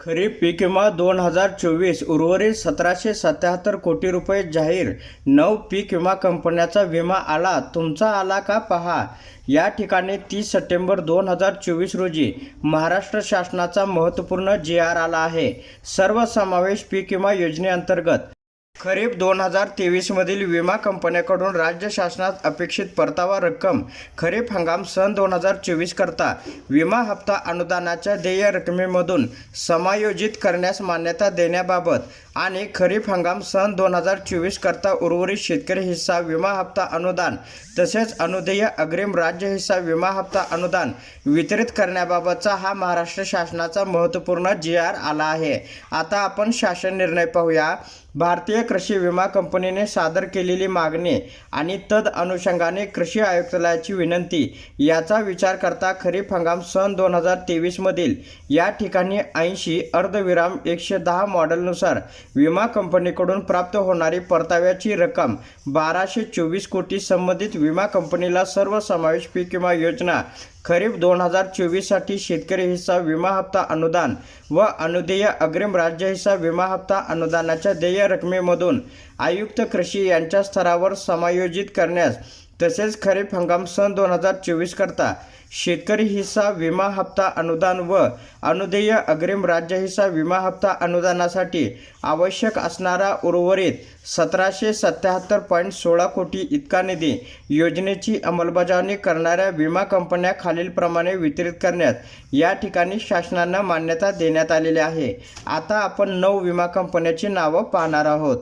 खरीप पीक विमा दोन हजार चोवीस उर्वरित सतराशे सत्याहत्तर कोटी रुपये जाहीर. नऊ पीक विमा कंपन्याचा विमा आला. तुमचा आला का पहा. या ठिकाणी तीस सप्टेंबर दोन हजार चोवीस रोजी महाराष्ट्र शासनाचा महत्त्वपूर्ण जी आर आला आहे. सर्वसमावेश पीक विमा योजनेअंतर्गत खरीप दोन हजार तेवीसमधील विमा कंपन्याकडून राज्य शासनात अपेक्षित परतावा रक्कम खरीप हंगाम सन दोन हजार चोवीस करता विमा हप्ता अनुदानाच्या देय रकमेमधून समायोजित करण्यास मान्यता देण्याबाबत आणि खरीप हंगाम सन दोन हजार चोवीस करता उर्वरित शेतकरी हिस्सा विमा हप्ता अनुदान तसेच अनुदेय अग्रिम राज्य हिस्सा विमा हप्ता अनुदान वितरित करण्याबाबतचा हा महाराष्ट्र शासनाचा महत्त्वपूर्ण जी आर आला आहे. आता आपण शासन निर्णय पाहूया. भारतीय कृषी विमा कंपनीने सादर केलेली मागणी आणि तद अनुषंगाने कृषी आयुक्तालयाची विनंती याचा विचार करता खरीप हंगाम सन दोन हजार तेवीसमधील या ठिकाणी ऐंशी अर्धविराम एकशे दहा मॉडेलनुसार विमा कंपनीकडून प्राप्त होणारी परताव्याची रक्कम बाराशे चोवीस कोटी संबंधित विमा कंपनीला सर्वसमावेश पीक विमा योजना खरीप दोन हजार चोवीससाठी शेतकरी हिस्सा विमा हप्ता अनुदान व अनुदेय अग्रिम राज्य हिस्सा विमा हप्ता अनुदानाच्या देय रकमेमधून आयुक्त कृषी यांच्या स्तरावर समायोजित करण्यास तसेच खरीप हंगाम सन दोन हजार चोवीस करता. शेतकरी हिस्सा विमा हप्ता अनुदान व अनुदेय अग्रिम राज्य हिस्सा विमा हप्ता अनुदानासाठी आवश्यक असणारा उर्वरित सतराशे सत्याहत्तर पॉईंट सोळा कोटी इतका निधी योजनेची अंमलबजावणी करणाऱ्या विमा कंपन्या खालीलप्रमाणे वितरित करण्यात या ठिकाणी शासनानं मान्यता देण्यात आलेली आहे. आता आपण नऊ विमा कंपन्याची नावं पाहणार आहोत.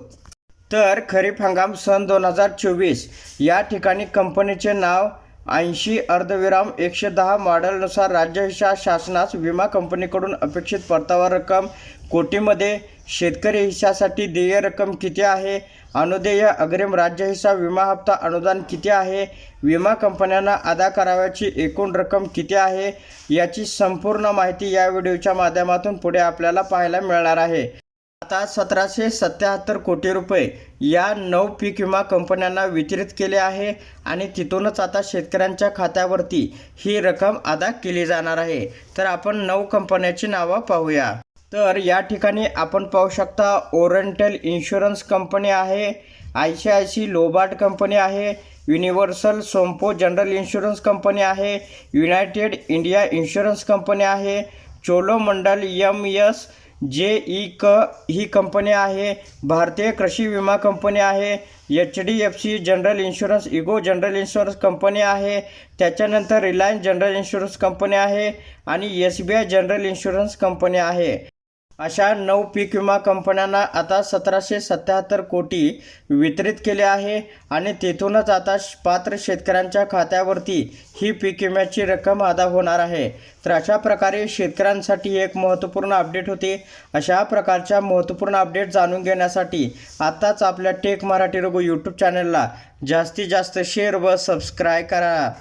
तर खरीप हंगाम सन दोन हजार चोवीस. या ठिकाणी कंपनीचे नाव ऐंशी अर्धविराम एकशे दहा मॉडेलनुसार राज्य हिशा शासनास विमा कंपनीकडून अपेक्षित परतावा रक्कम कोटीमध्ये शेतकरी हिशासाठी देय रक्कम किती आहे? अनुदेय अग्रिम राज्य हिस्सा विमा हप्ता अनुदान किती आहे? विमा कंपन्यांना अदा करावयाची एकूण रक्कम किती आहे? याची संपूर्ण माहिती या व्हिडिओच्या माध्यमातून पुढे आपल्याला पाहायला मिळणार आहे. आता सतराशे सत्याहत्तर कोटी रुपये या नऊ पीक विमा कंपन्यांना वितरित केले आहे आणि तिथूनच आता शेतकऱ्यांच्या खात्यावरती ही रक्कम अदा केली जाणार आहे. तर आपण नऊ कंपन्याची नावं पाहूया. तर या ठिकाणी आपण पाहू शकता ओरेंटल इन्शुरन्स कंपनी आहे I C I C Lombard company आहे universal Sompo general insurance company आहे युनायटेड इंडिया इन्शुरन्स कंपनी आहे चोलोमंडल यम एस जे ई क ही कंपनी आहे भारतीय कृषी विमा कंपनी आहे H D F C general insurance ego general insurance company आहे त्याच्यानंतर रिलायन्स जनरल इन्शुरन्स कंपनी आहे आणि S B I general insurance company आहे. अशा नऊ पीक विमा कंपन्यांना आता सतराशे सत्याहत्तर कोटी वितरित केले आहे आणि तेथूनच आता पात्र शेतकऱ्यांच्या खात्यावरती ही पीक विम्याची रक्कम अदा होणार आहे. तर अशा प्रकारे शेतकऱ्यांसाठी एक महत्त्वपूर्ण अपडेट होती. अशा प्रकारच्या महत्त्वपूर्ण अपडेट जाणून घेण्यासाठी आत्ताच आपल्या टेक मराठी रघु यूट्यूब चॅनलला जास्तीत जास्त शेअर व सबस्क्राईब करा.